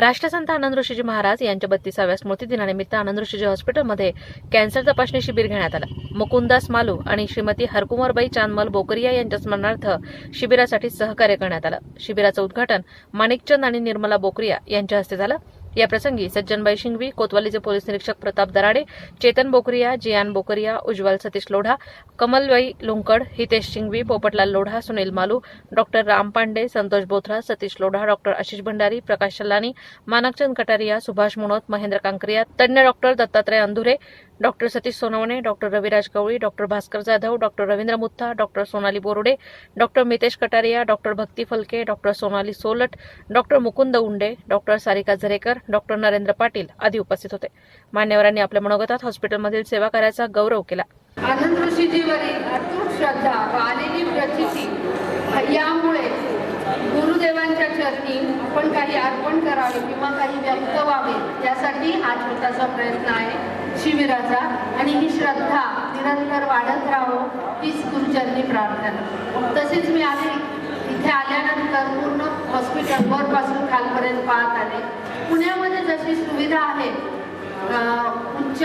राष्ट्रसंत आनंद ऋषीजी महाराज यांच्या बत्तीसाव्या स्मृतिदिनानिमित्त आनंद ऋषीजी हॉस्पिटलमध्ये कॅन्सर तपासणी शिबिर घेण्यात आलं. मुकुंदास मालू आणि श्रीमती हरकुमारबाई चांदमल बोकरिया यांच्या स्मरणार्थ शिबिरासाठी सहकार्य करण्यात आलं. शिबिराचं उद्घाटन माणिकचंद आणि निर्मला बोकरिया यांच्या हस्ते झालं. या प्रसंगी सज्जनबाई शिंगवी कोतवालीचे पोलीस निरीक्षक प्रताप दराडे चेतन बोकरिया जियान बोकरिया उज्ज्वल सतीश लोढा कमलबाई लुंकड हितेश शिंगवी पोपटलाल लोढा सुनील मालू डॉक्टर राम पांडे संतोष बोथरा सतीश लोढा डॉक्टर आशिष भंडारी प्रकाश सल्लानी मानकचंद कटारिया सुभाष मुनोत महेंद्र कांकरिया तज्ञ doctor Dattatray Andhure doctor Satish Sonawane doctor Raviraj Gawali doctor Bhaskar Jadhav doctor Ravindra Muttha doctor Sonali Borude doctor Mitesh Kataria doctor Bhakti Phalke doctor Sonali Solat doctor Mukund Unde doctor Sarika Zarekar doctor Narendra Patil आदी उपस्थित होते. मान्यवरांनी आपल्या मनोगतात हॉस्पिटलमधील सेवा कार्याचा गौरव केला. आनंद ऋषीजीवरील अतूट श्रद्धा व आलेली प्रचिती यामुळे गुरुदेवांच्या चरणी आपण काही अर्पण करावे किंवा काही व्यक्त व्हावे यासाठी हा छोटासा प्रयत्न आहे. शिबिराचा आणि ही श्रद्धा निरंतर वाढत राहो हीच गुरुजननी प्रार्थना. तसेच मी आले इथे आल्यानंतर पूर्ण हॉस्पिटल वरपासून खालपर्यंत पाहत आले. पुण्यामध्ये जशी सुविधा आहे उच्च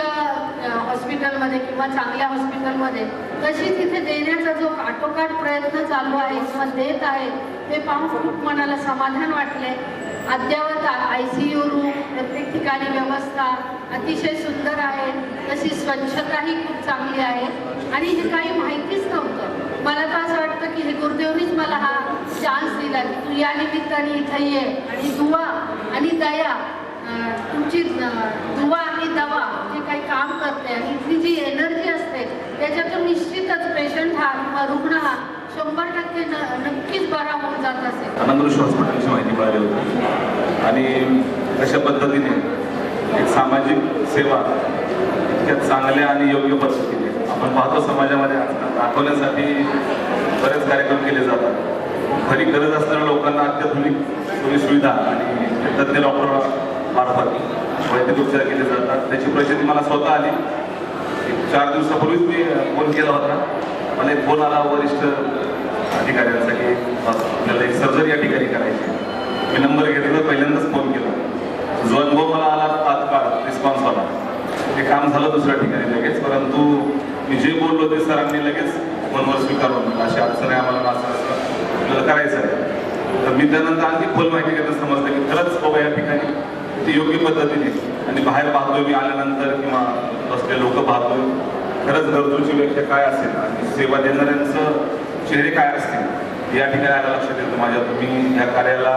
हॉस्पिटलमध्ये किंवा चांगल्या हॉस्पिटलमध्ये तशी तिथे देण्याचा जो काटोकाट प्रयत्न चालू आहे किंवा देत आहे ते पाहून खूप मनाला समाधान वाटले. अद्ययावत आय सी यू रूम प्रत्येक ठिकाणी व्यवस्था अतिशय सुंदर आहे. तशी स्वच्छताही खूप चांगली आहे. आणि हे काही माहितीच नव्हतं. मला तर असं वाटतं की हे गुरुदेवनीच मला हा चान्स दिला की तू या निमित्ताने इथं ये आणि दुवा आणि दया. तुमची दुवा आणि दवा जे काही काम करते आणि इथली जी एनर्जी असते त्याच्यातून निश्चितच पेशंट हा किंवा हा शंभर टक्के नक्कीच बरा होऊन जात असेल. आनंद हॉस्पिटलची माहिती मिळाली होती. आणि अशा पद्धतीने एक सामाजिक सेवा इतक्या चांगल्या आणि योग्य पद्धतीने आपण पाहतो समाजामध्ये दाखवण्यासाठी बरेच कार्यक्रम केले जातात. खरी गरज असणाऱ्या लोकांना अत्याधुनिक सोयी सुविधा आणि तज्ज्ञ डॉक्टर मार्फत वैद्यक उपचार केले जातात. त्याची प्रसिद्धी मला स्वतः आली. चार दिवसापूर्वीच मी फोन केला होता. मला एक फोन आला वरिष्ठ अधिकाऱ्यांचा की आपल्याला एक सर्जरी या ठिकाणी करायची. मी नंबर घेतला पहिल्यांदाच फोन केला. जो अनुभव मला आला तात्काळ रिस्पॉन्स आला ते काम झालं दुसऱ्या ठिकाणी लगेच परंतु मी जे बोललो ते सरांनी लगेच फोनवर स्वीकारून अशी अडचण आहे आम्हाला असं असं आपल्याला करायचं आहे. तर मी त्यानंतर आणखी खोल माहिती घेतलं समजलं की खरंच बाबा या ठिकाणी ती योग्य पद्धतीने आणि बाहेर पाहतोय मी आल्यानंतर किंवा बसले लोक पाहतोय. खरंच गरजूची व्याख्या काय असेल आणि सेवा देणाऱ्यांचं चेहरे काय असतील या ठिकाणी आला लक्षात येतं माझ्या. तुम्ही या कार्याला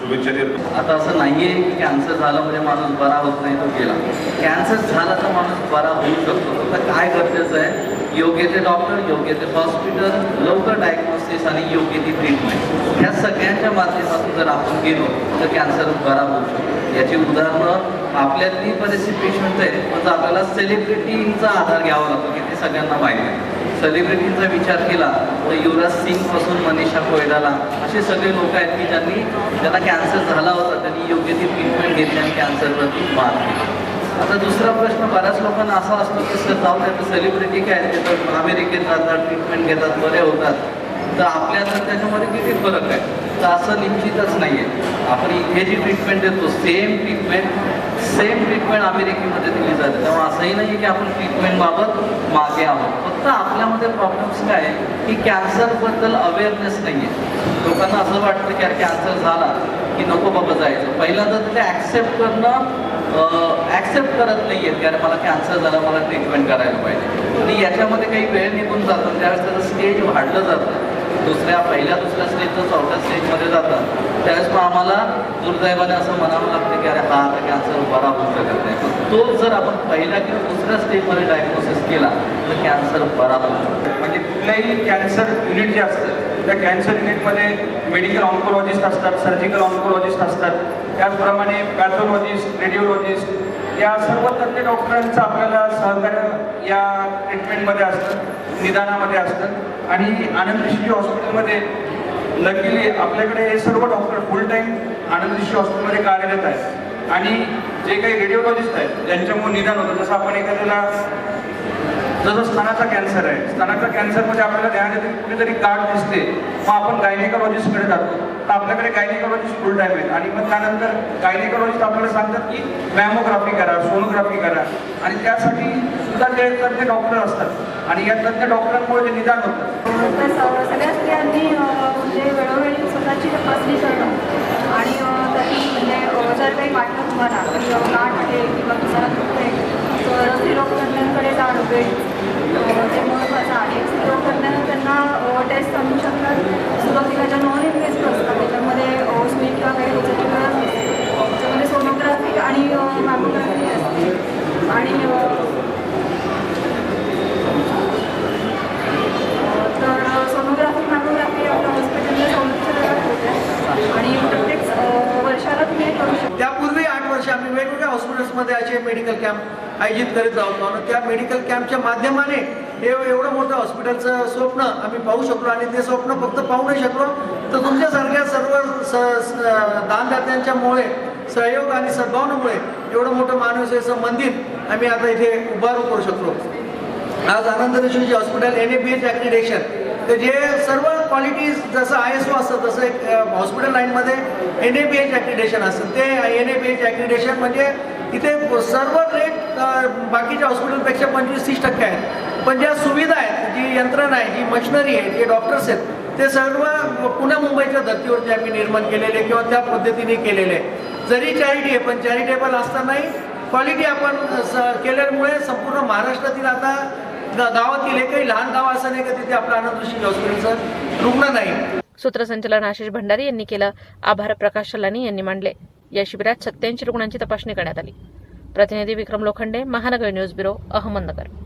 शुभेच्छा देतो. आता असं नाहीये की कॅन्सर झालं म्हणजे माणूस बरा होत नाही तो गेला. कॅन्सर झाला तर माणूस बरा होऊ शकतो. तर काय गरजेचं आहे? योग्य ते डॉक्टर योग्य ते हॉस्पिटल लवकर डायग्नोसिस आणि योग्य ती ट्रीटमेंट ह्या सगळ्यांच्या माध्यमातून जर आपण गेलो तर कॅन्सर बरा होऊ शकतो. याची उदाहरणं आपल्यातली परिस्थिती पेशंट आहे. पण आपल्याला सेलिब्रिटींचा आधार घ्यावा लागतो की ते सगळ्यांना माहिती आहे. सेलिब्रिटींचा विचार केला तर युवराज सिंगपासून मनीषा कोयडाला असे सगळे लोक आहेत की ज्यांनी ज्यांना कॅन्सर झाला होता त्यांनी योग्य ती ट्रीटमेंट घेतली आणि कॅन्सरवरती मात केली. आता दुसरा प्रश्न बऱ्याच लोकांना असा असतो की सर जाऊ द्या सेलिब्रिटी काय ते तर अमेरिकेत जातात ट्रीटमेंट घेतात बरे होतात. तर आपल्या तर त्याच्यामध्ये किती फरक आहे? तर असं निश्चितच नाही आहे आपण इथे जी ट्रीटमेंट देतो सेम ट्रीटमेंट सेम ट्रीटमेंट अमेरिकेमध्ये दिली जाते. तेव्हा असंही नाही की आपण ट्रीटमेंटबाबत मागे आहोत. फक्त आपल्यामध्ये प्रॉब्लेम्स काय आहे की कॅन्सरबद्दल अवेअरनेस नाही आहे लोकांना असं वाटतं की अरे कॅन्सर झाला की नको बाबा जायचं. पहिल्यांदा ते ॲक्सेप्ट करणं ॲक्सेप्ट करत नाही आहेत की अरे मला कॅन्सर झाला मला ट्रीटमेंट करायला पाहिजे. आणि याच्यामध्ये काही वेळ निघून जातो त्यावेळेस त्याचं स्टेज वाढलं जातं. दुसऱ्या पहिल्या दुसऱ्या स्टेजचं चौथ्या स्टेजमध्ये जातात. त्यावेळेस मग आम्हाला दुर्दैवाने असं म्हणावं लागतं की अरे हा आता कॅन्सर बरा होऊ शकत नाही. पण तो जर आपण पहिल्या किंवा दुसऱ्या स्टेजमध्ये डायग्नोसिस केला तर कॅन्सर बरा होऊ शकतो म्हणजे कुठल्याही कॅन्सर युनिट जे असतं त्या कॅन्सर युनिटमध्ये मेडिकल ऑन्कोलॉजिस्ट असतात सर्जिकल ऑन्कोलॉजिस्ट असतात. त्याचप्रमाणे पॅथोलॉजिस्ट रेडिओलॉजिस्ट या सर्व तज्ञ डॉक्टरांचं आपल्याला सहकार्य या ट्रीटमेंटमध्ये असतं निदानामध्ये असतं. आणि आनंद ऋषी हॉस्पिटलमध्ये लगेली आपल्याकडे हे सर्व डॉक्टर फुल टाईम आनंद ऋषी हॉस्पिटलमध्ये कार्यरत आहेत. आणि जे काही रेडिओलॉजिस्ट आहेत ज्यांच्यामुळे निदान होतं जसं आपण एखाद्याला जसं स्तनाचा कॅन्सर आहे स्तनाचा कॅन्सरमध्ये आपल्याला ध्यान येते कुठेतरी गाठ दिसते. मग आपण गायनेकॉलॉजिस्टकडे जातो. तर आपल्याकडे गायनेकॉलॉजिस्ट फुल टाईम आहेत. आणि मग त्यानंतर गायनेकॉलॉजिस्ट आपल्याला सांगतात की मॅमोग्राफी करा सोनोग्राफी करा. आणि त्यासाठी सुद्धा ते तज्ञ डॉक्टर असतात. आणि या तज्ञ डॉक्टरांमुळे ते निदान होतं. सगळ्या स्त्रियांनी म्हणजे वेळोवेळी स्वतःची तपासणी करणं. आणि त्याची म्हणजे जर काही वाटलं तुम्हाला की अ, गाठ आहे किंवा तुम्हाला दुखते तर स्त्रीरोग तज्ञांकडे जाणं वेळ ते महत्त्वाचं आहे स्त्रीरोग तज्ञ त्यांना टेस्ट सांगू शकतात सुरुवातीला ज्या नॉन इन्व्हेस्टिव्ह असतात त्याच्यामध्ये सुई किंवा काही रोजाची गरज नसते त्याच्यामध्ये सोनोग्राफी आणि मॅमोग्राफी असते आणि अ, तर सोनोग्राफी मॅमोग्राफी आपल्या हॉस्पिटलला सवलतीच्या दरात होते आणि प्रत्येक अ, वर्षाला तुम्ही हे करू शकता त्यापूर्वी आठ वर्ष आम्ही वेगवेगळ्या हॉस्पिटल्समध्ये असे मेडिकल कॅम्प आयोजित करीत राहतो आणि त्या मेडिकल कॅम्पच्या माध्यमाने हे एवढं मोठं हॉस्पिटलचं स्वप्न आम्ही पाहू शकलो आणि ते स्वप्न फक्त पाहू नाही शकलो. तर तुमच्यासारख्या सर्व स- दानदात्यांच्यामुळे सहयोग आणि सद्भावनामुळे एवढं मोठं मानवसेचं मंदिर आम्ही आता इथे उभारू करू शकलो. आज Anand Rishiji hospital N A B H accreditation तर जे सर्व क्वालिटीज जसं आय एस ओ असतं तसं एक हॉस्पिटल लाईनमध्ये N A B H accreditation असतं. ते N A B H accreditation म्हणजे इथे सर्व रेट बाकीच्या हॉस्पिटलपेक्षा पंचवीस तीस टक्के आहेत. पण ज्या सुविधा आहेत जी यंत्रणा आहे जी मशिनरी आहे जे डॉक्टर्स आहेत ते सर्व पुण्या मुंबईच्या धर्तीवरती आम्ही निर्माण केलेले किंवा त्या पद्धतीने केलेले आहे जरी चॅरिटी आहे पण चॅरिटेबल असतानाही क्वालिटी आपण स- केल्यामुळे संपूर्ण महाराष्ट्रातील आता गावातील एकही लहान गाव असं नाही का तिथे आपलं आनंद हॉस्पिटलचं रुग्ण नाही. सूत्रसंचालन आशिष भंडारी यांनी केलं. आभार प्रकाश सलानी यांनी मांडले. या शिबिरात सत्याऐंशी रुग्णांची तपासणी करण्यात आली. प्रतिनिधी विक्रम लोखंडे महानगर न्यूज ब्युरो अहमदनगर.